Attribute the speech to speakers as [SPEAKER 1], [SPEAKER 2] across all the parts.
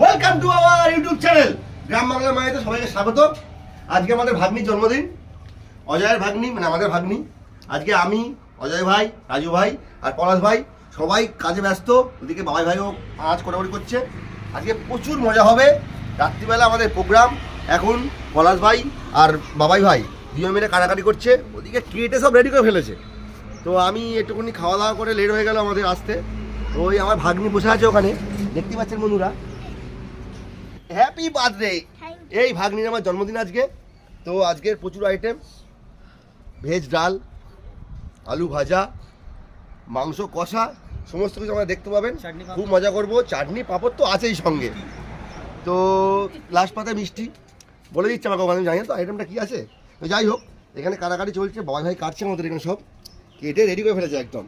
[SPEAKER 1] Welcome to our YouTube channel Gram Bangla মায়েতে সবাইকে স্বাগত। আজকে আমাদের ভাগ্নির জন্মদিন। অজয়ের ভাগ্নি মানে আমাদের ভাগ্নি। আজকে আমি, অজয় ভাই, রাজু ভাই আর পলাশ ভাই সবাই কাজে ব্যস্ত। ওদিকে বাবাই ভাইও আজ কোটাকুটি করছে। আজকে প্রচুর মজা হবে। রাত্রিবেলা আমাদের প্রোগ্রাম। এখন পলাশ ভাই আর বাবাই ভাই দুজন মিলে কাটাকাটি করছে। ওদিকে কেটে সব রেডি করে ফেলেছে। তো আমি একটুখানি খাওয়া দাওয়া করে লেট হয়ে গেল আমাদের আসতে। ওই আমার ভাগ্নি বসে আছে ওখানে। দেখতে পাচ্ছেন বন্ধুরা? হ্যাপি বার্থডে এই ভাগ্নির আমার জন্মদিন আজকে। তো আজকের প্রচুর আইটেম ভেজ ডাল আলু ভাজা মাংস কষা সমস্ত কিছু আমরা দেখতে পাবেন। খুব মজা করব। চাটনি পাঁপড় তো আছেই সঙ্গে। তো লাস্ট পাতা মিষ্টি। বলে দিচ্ছে আমাকে ওখানে জানি না তো আইটেমটা কী আছে? তো যাই হোক এখানে কাটাকাটি চলছে বাবা ভাই কাটছে আমাদের এখানে সব। কেটে রেডি করে ফেলেছে একদম।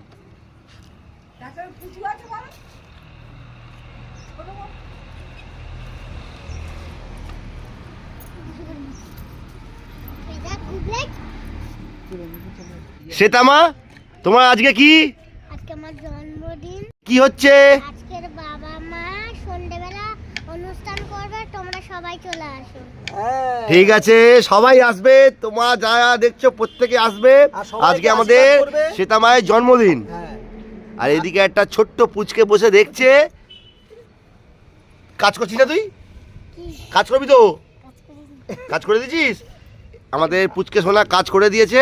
[SPEAKER 1] শ্বেতামা তোমার আজকে কি?
[SPEAKER 2] আজকে আমার জন্মদিন।
[SPEAKER 1] কি হচ্ছে?
[SPEAKER 2] আজকের বাবা মা সন্ধ্যেবেলা অনুষ্ঠান করবে তোমরা সবাই চলে আসো।
[SPEAKER 1] ঠিক আছে সবাই আসবে তোমার যা দেখছ প্রত্যেকে আসবে। আজকে আমাদের। সীতামায়ের জন্মদিন।
[SPEAKER 3] হ্যাঁ।
[SPEAKER 1] আর এদিকে একটা ছোট্ট পুচকে বসে দেখছে। কাজ করছিস না তুই? কাজ করবি তো?
[SPEAKER 2] কাজ
[SPEAKER 1] করে দিয়েছিস? আমাদের পুচকে সোনা কাজ করে দিয়েছে।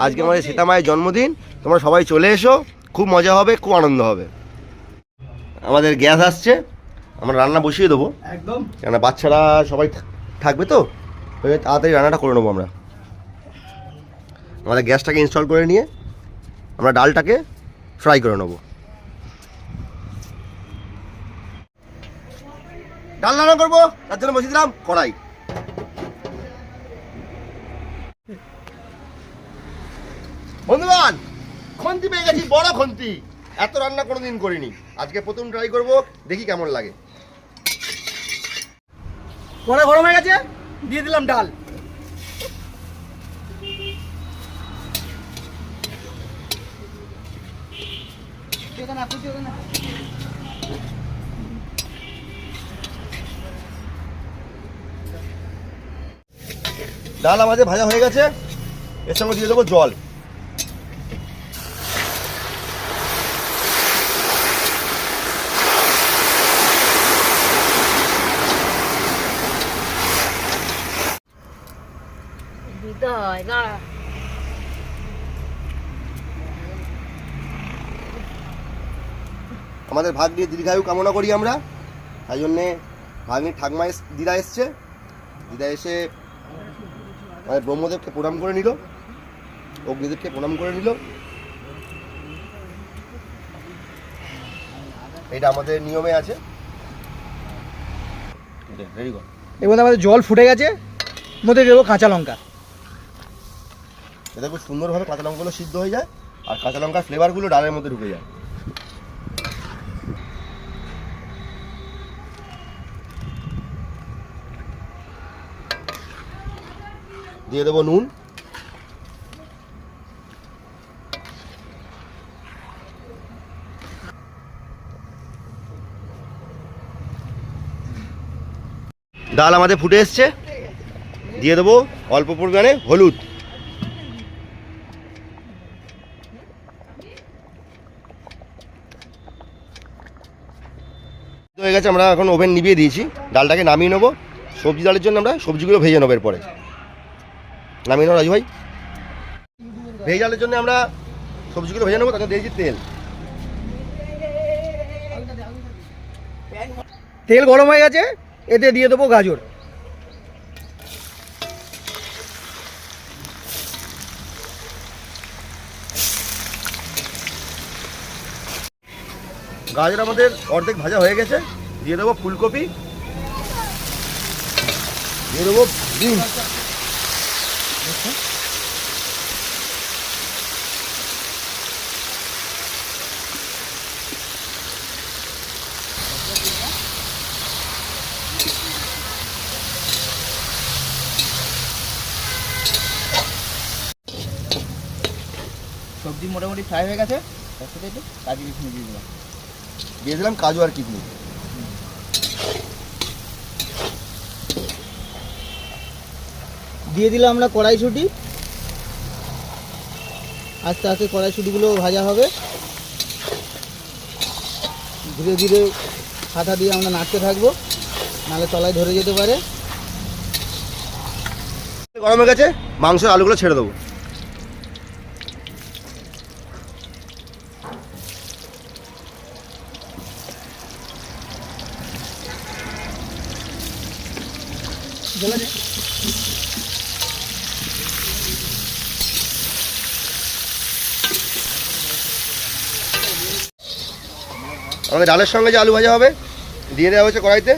[SPEAKER 3] আজকে
[SPEAKER 1] আমাদের সীতামায়ের জন্মদিন। তোমরা সবাই চলে এসো। খুব মজা হবে খুব আনন্দ হবে। আমাদের গ্যাস আসছে। আমরা রান্না বসিয়ে দেবো।
[SPEAKER 3] একদম।
[SPEAKER 1] কেননা বাচ্চারা সবাই থাকবে তো? তাড়াতাড়ি রান্নাটা করে নেব আমরা। আমাদের গ্যাসটাকে ইনস্টল করে নিয়ে আমরা ডালটাকে ফ্রাই করে নেব। ডাল রান্না করব? তার জন্য বসিয়ে দিলাম কড়াই। বন্ধুবান খন্তি পেয়ে গেছি বড় খন্তি। এত রান্না কোনোদিন করিনি। আজকে প্রথম ট্রাই করব দেখি কেমন লাগে।
[SPEAKER 3] কড়া গরম হয়ে গেছে দিয়ে দিলাম ডাল।
[SPEAKER 1] ডাল আমাদের ভাজা হয়ে গেছে এর সঙ্গে দিয়ে দেবো জল
[SPEAKER 2] বিদায় না
[SPEAKER 1] আমাদের ভাগ্নি দীর্ঘায়ু কামনা করি আমরা। তাই জন্যে ভাগ্নির ঠাকমা এস- দিদা এসছে। দিদা এসে আমাদের ব্রহ্মদেবকে প্রণাম করে নিল। অগ্নিদেবকে প্রণাম করে নিল। এটা আমাদের নিয়মে আছে। রেডি কর
[SPEAKER 3] এর মধ্যে আমাদের জল ফুটে গেছে। মধ্যে দেবো কাঁচা লঙ্কা।
[SPEAKER 1] এটা খুব সুন্দরভাবে কাঁচা লঙ্কাগুলো সিদ্ধ হয়ে যায়। আর কাঁচা লঙ্কার ফ্লেভারগুলো ডালের মধ্যে ঢুকে যায়। দিয়ে দেবো নুন। ডাল আমাদের ফুটে এসছে। দিয়ে দেবো অল্প পরিমাণে হলুদ। হয়ে গেছে, আমরা এখন ওভেন নিভিয়ে দিয়েছি। ডালটাকে নামিয়ে নেব। সবজি ডালের জন্য আমরা সবজিগুলো ভেজে নেব এরপরে। নামিয়ে নেব রাজু ভাই। ভেজে ডালের জন্য আমরা সবজিগুলো ভেজে নেব তাতে দিয়েছি তেল।
[SPEAKER 3] তেল গরম হয়ে গেছে, এতে দিয়ে দেবো গাজর।
[SPEAKER 1] গাজর আমাদের অর্ধেক ভাজা হয়ে গেছে, দিয়ে দেবো ফুলকপি, দিয়ে দেবো বিনস।
[SPEAKER 3] সবজি মোটামুটি ফ্রাই হয়ে গেছে। তার সাথে একটু কাজু কিশমিশ দিয়ে দিলাম।
[SPEAKER 1] দিয়ে কাজু আর কিশমিশ।
[SPEAKER 3] দিয়ে দিলাম আমরা কড়াইশুঁটি। আস্তে আস্তে কড়াইশুঁটিগুলো ভাজা হবে। ধীরে ধীরে হাতা দিয়ে আমরা নাড়তে থাকব, নাহলে তলায় ধরে যেতে পারে।
[SPEAKER 1] গরম হয়ে গেছে মাংস আলুগুলো ছেড়ে দেবো। আমাদের ডালের সঙ্গে যে আলু ভাজা হবে, দিয়ে দেওয়া হয়েছে কড়াইতে।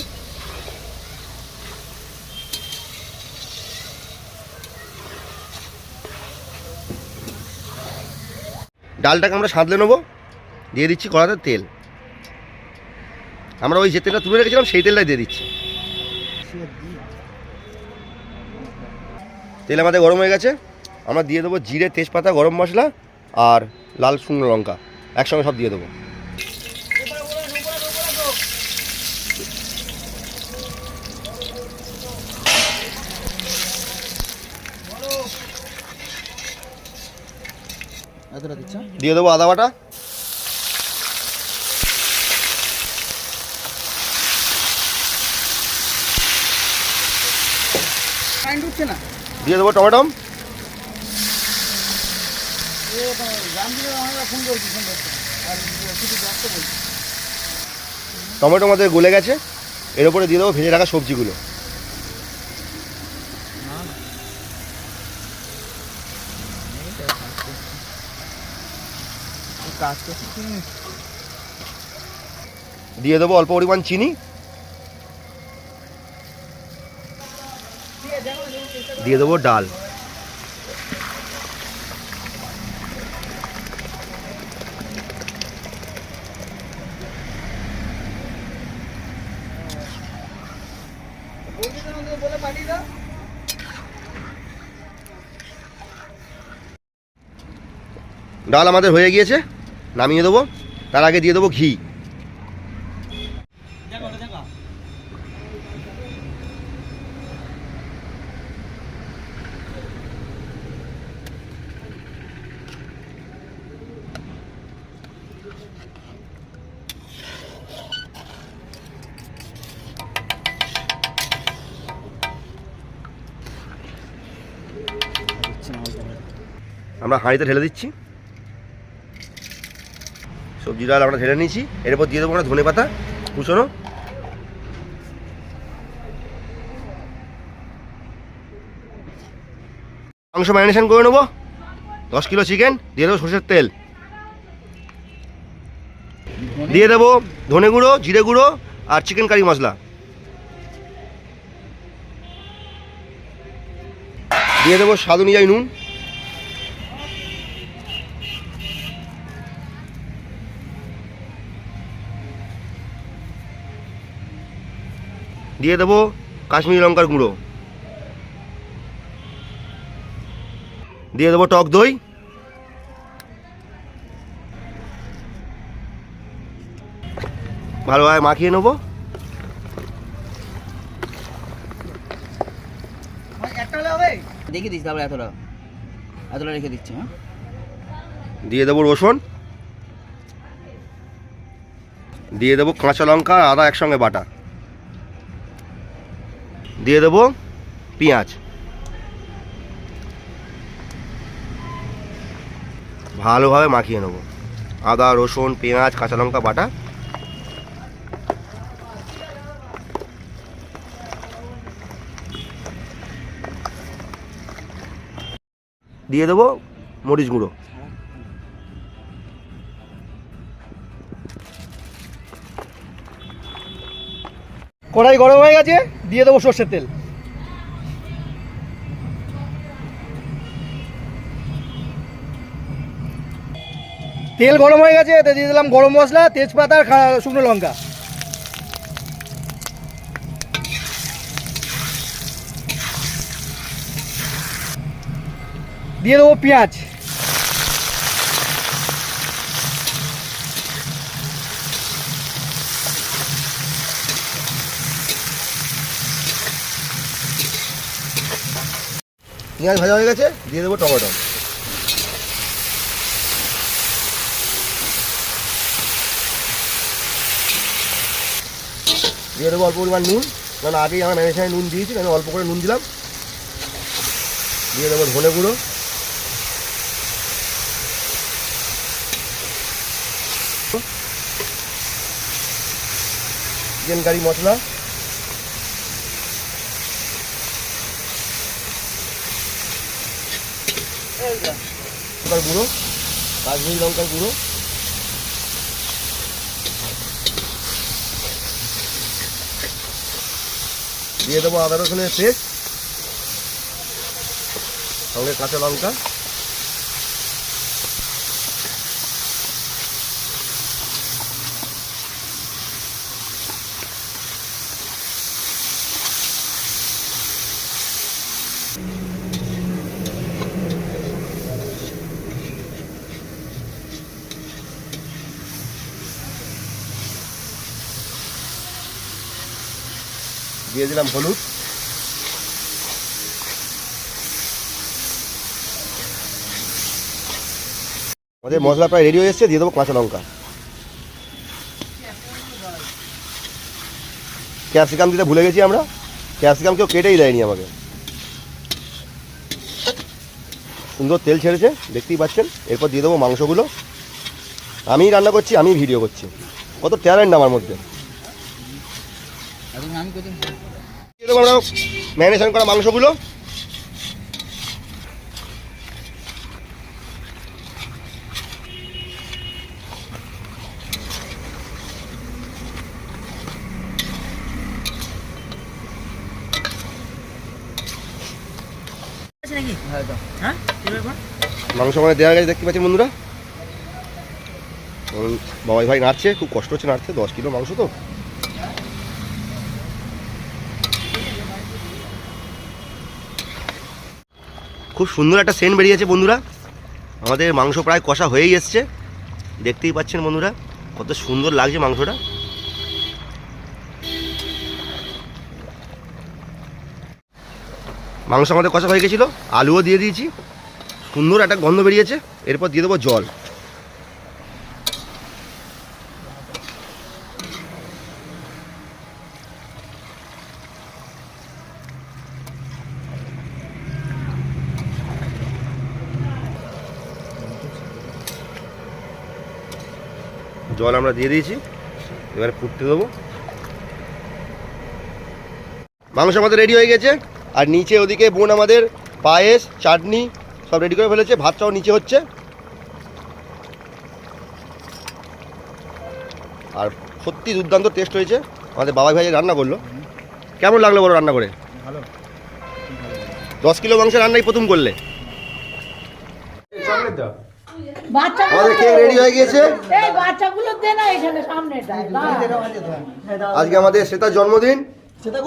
[SPEAKER 1] ডালটাকে আমরা সাঁতলে নেব, দিয়ে দিচ্ছি কড়াতে তেল। আমরা ওই যে তেলটা তুলে রেখেছিলাম, সেই তেলটাই দিয়ে দিচ্ছি। তেল আমাদের গরম হয়ে গেছে। আমরা দিয়ে দেবো জিরে, তেজপাতা, গরম মশলা আর লাল শুকনো লঙ্কা। একসঙ্গে সব দিয়ে দেবো।
[SPEAKER 3] দিচ্ছ
[SPEAKER 1] দিয়ে দেবো আদা বাটা। দিয়ে দেবো টমেটো। টমেটো আমাদের গলে গেছে। এর উপরে দিয়ে দেবো ভেজে রাখা সবজিগুলো।
[SPEAKER 3] কাজ করছি
[SPEAKER 1] দিয়ে দেবো অল্প পরিমাণ চিনি। দিয়ে দেবো ডাল। ডাল আমাদের হয়ে গিয়েছে। নামিয়ে দেবো। তার আগে দিয়ে দেবো ঘি। আমরা হাঁড়িতে ঢেলে দিচ্ছি। সবজি ডাল আমরা ঢেলে নিয়েছি। এরপর দিয়ে দেবো আমরা ধনে পাতা। কুচোনো। মাংস ম্যারিনেশন করে নেব। দশ কিলো চিকেন, দিয়ে দেবো সর্ষের তেল। দিয়ে দেবো ধনে গুঁড়ো, জিরে গুঁড়ো আর চিকেন কারি মশলা। দিয়ে দেবো স্বাদ অনুযায়ী নুন। দিয়ে দেবো কাশ্মীরি লঙ্কার গুঁড়ো। দিয়ে দেবো টক দই। ভালোভাবে মাখিয়ে নেব।
[SPEAKER 3] দেখে তারপরে এতটা। এতটা রেখে দিচ্ছি হ্যাঁ?
[SPEAKER 1] দিয়ে দেবো রসুন। দিয়ে দেবো কাঁচা লঙ্কা আর আদা একসঙ্গে বাটা। দিয়ে দেবো পেঁয়াজ। ভালোভাবে মাখিয়ে নেব। আদা, রসুন, পেঁয়াজ, কাঁচা লঙ্কা, বাটা। দিয়ে দেবো মরিচ গুঁড়ো।
[SPEAKER 3] কড়াই গরম হয়ে গেছে, দিয়ে দেবো সর্ষের তেল। তেল গরম হয়ে গেছে, এতে দিয়ে দিলাম গরম মশলা, তেজপাতা আর শুকনো লঙ্কা। দিয়ে দেবো পেঁয়াজ।
[SPEAKER 1] পেঁয়াজ ভাজা হয়ে গেছে, দিয়ে দেবো টমেটো। দিয়ে দেবো অল্প পরিমাণ নুন, কারণ আগেই আমার ম্যানেজারে নুন দিয়েছি, আমি অল্প করে নুন দিলাম। দিয়ে দেবো ধনে গুঁড়ো। চিকেন কারি মশলা। লঙ্কার গুঁড়ো কাশ্মীরি লঙ্কার গুঁড়ো। দিয়ে দেবো আদা রসুনের পেস্ট সঙ্গে কাঁচা লঙ্কা। দিয়ে দিলাম হলুদ। আমাদের মশলা প্রায় রেডি হয়ে এসছে, দিয়ে দেবো কাঁচা লঙ্কা। ক্যাপসিকাম দিতে ভুলে গেছি আমরা। ক্যাপসিকাম কেউ কেটেই দেয়নি আমাকে। সুন্দর তেল ছেড়েছে, দেখতেই পাচ্ছেন। এরপর দিয়ে দেবো মাংসগুলো। আমি রান্না করছি, আমি ভিডিও করছি। কত ট্যালেন্ট আমার মধ্যে। দেবো আমরা ম্যারিনেশন করা মাংসগুলো।
[SPEAKER 3] হ্যাঁ
[SPEAKER 1] মাংস আমাদের দেওয়া গেছে দেখতে পাচ্ছেন বন্ধুরা? বাবাই ভাই নাড়ছে খুব কষ্ট হচ্ছে নাড়ছে দশ কিলো মাংস তো। খুব সুন্দর একটা সেন্ট বেরিয়েছে বন্ধুরা। আমাদের মাংস প্রায় কষা হয়েই এসছে। দেখতেই পাচ্ছেন বন্ধুরা, কত সুন্দর লাগছে মাংসটা। মাংস আমাদের কষা হয়ে গেছিল, আলুও দিয়ে দিয়েছি। সুন্দর একটা গন্ধ বেরিয়েছে, এরপর দিয়ে দেবো জল। জল আমরা দিয়ে দিয়েছি এবারে ফুটতে দেবো। মাংস আমাদের রেডি হয়ে গেছে আর নিচে ওদিকে বোন আমাদের পায়েস চাটনি সব রেডি করে ফেলেছে ভাতটাও নিচে হচ্ছে। আর সত্যি দুর্দান্ত টেস্ট হয়েছে আমাদের বাবাই ভাই রান্না করল। কেমন লাগল বলো রান্না করে?
[SPEAKER 3] ভালো।
[SPEAKER 1] দশ কিলো মাংসের রান্নাই প্রথম করলে। আমাদের কেক রেডি হয়ে গিয়েছে? আজকে আমাদের শ্বেতার জন্মদিন।
[SPEAKER 3] সেটা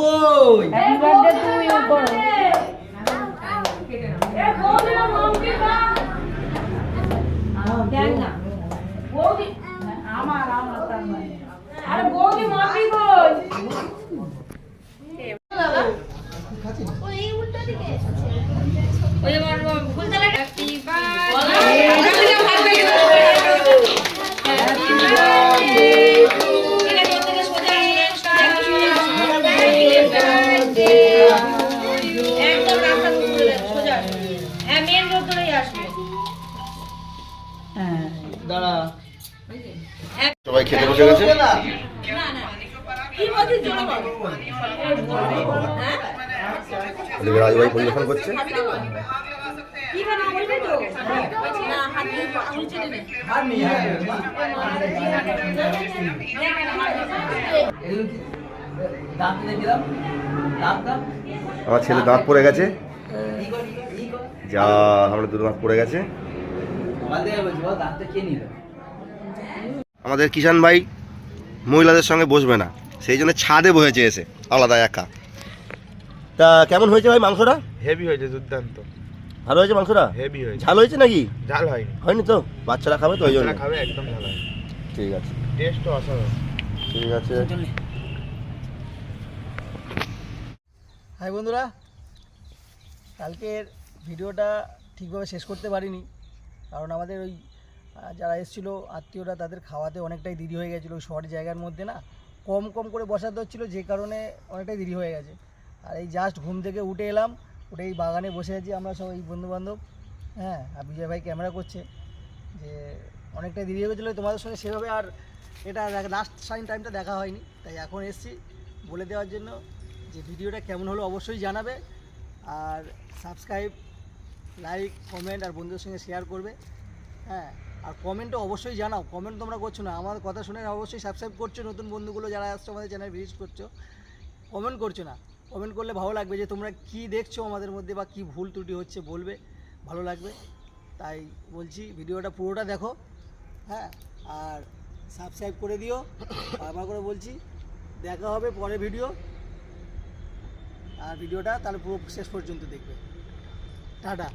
[SPEAKER 4] আসবে। হ্যাঁ।
[SPEAKER 3] দাঁড়া।
[SPEAKER 1] সবাই খেতে বসে গেছে? রাজুভাই পরিবেশন করছে। আমার ছেলে দাঁত পড়ে গেছে। যা আমরা দুটো দাঁত পড়ে গেছে। আমাদের কিষান ভাই মহিলাদের সঙ্গে বসবে না সেই জন্য ছাদে বসেছে এসে আলাদা একা। তা কেমন হয়েছে ভাই মাংসটা?
[SPEAKER 5] হেভি হয়েছে দুর্দান্ত।
[SPEAKER 1] ভালো হয়েছে মাংসটা?
[SPEAKER 5] হেভি হয়েছে।
[SPEAKER 1] ঝাল হয়েছে নাকি?
[SPEAKER 5] ঝাল হয়নি।
[SPEAKER 1] হয়নি তো? বাচ্চারা খাবে তো ওই জন্য।
[SPEAKER 5] খাবে একদম ঝাল হয়
[SPEAKER 1] ঠিক আছে।
[SPEAKER 5] টেস্টও অসাধারণ।
[SPEAKER 1] ঠিক আছে।
[SPEAKER 3] হাই বন্ধুরা কালকের ভিডিওটা ঠিকভাবে শেষ করতে পারিনি, কারণ আমাদের ওই যারা এসেছিল আত্মীয়রা তাদের খাওয়াতে অনেকটাই দেরি হয়ে গেছিল ওই শহর জায়গার মধ্যে না, কম কম করে বসাতে হচ্ছিল যে কারণে অনেকটাই দেরি হয়ে গেছে। আর এই জাস্ট ঘুম থেকে উঠে এলাম, উঠে এই বাগানে বসে আছি আমরা সব এই বন্ধুবান্ধব হ্যাঁ আর বিজয় ভাই ক্যামেরা করছে, যে অনেকটাই দেরি হয়ে গেছিল, তোমাদের সঙ্গে সেভাবে আর এটা লাস্ট সাইন টাইমটা দেখা হয়নি, তাই এখন এসছি, বলে দেওয়ার জন্য যে ভিডিওটা কেমন হলো অবশ্যই জানাবে, আর সাবস্ক্রাইব লাইক কমেন্ট আর বন্ধুদের সঙ্গে শেয়ার করবে। হ্যাঁ আর কমেন্টও অবশ্যই জানাও। কমেন্ট তোমরা করছ না। আমার কথা শুনে অবশ্যই সাবস্ক্রাইব করছ। নতুন বন্ধুগুলো যারা আসছো আমাদের চ্যানেল ভিজিট করছ কমেন্ট করছ না। কমেন্ট করলে ভালো লাগবে যে তোমরা কি দেখছ আমাদের মধ্যে বা কি ভুল ত্রুটি হচ্ছে বলবে। ভালো লাগবে। তাই বলছি, ভিডিওটা পুরোটা দেখো। হ্যাঁ আর সাবস্ক্রাইব করে দিও। বারবার করে বলছি, দেখা হবে পরে ভিডিও আর ভিডিওটা তাহলে পুরো শেষ পর্যন্ত দেখবে। টাটা।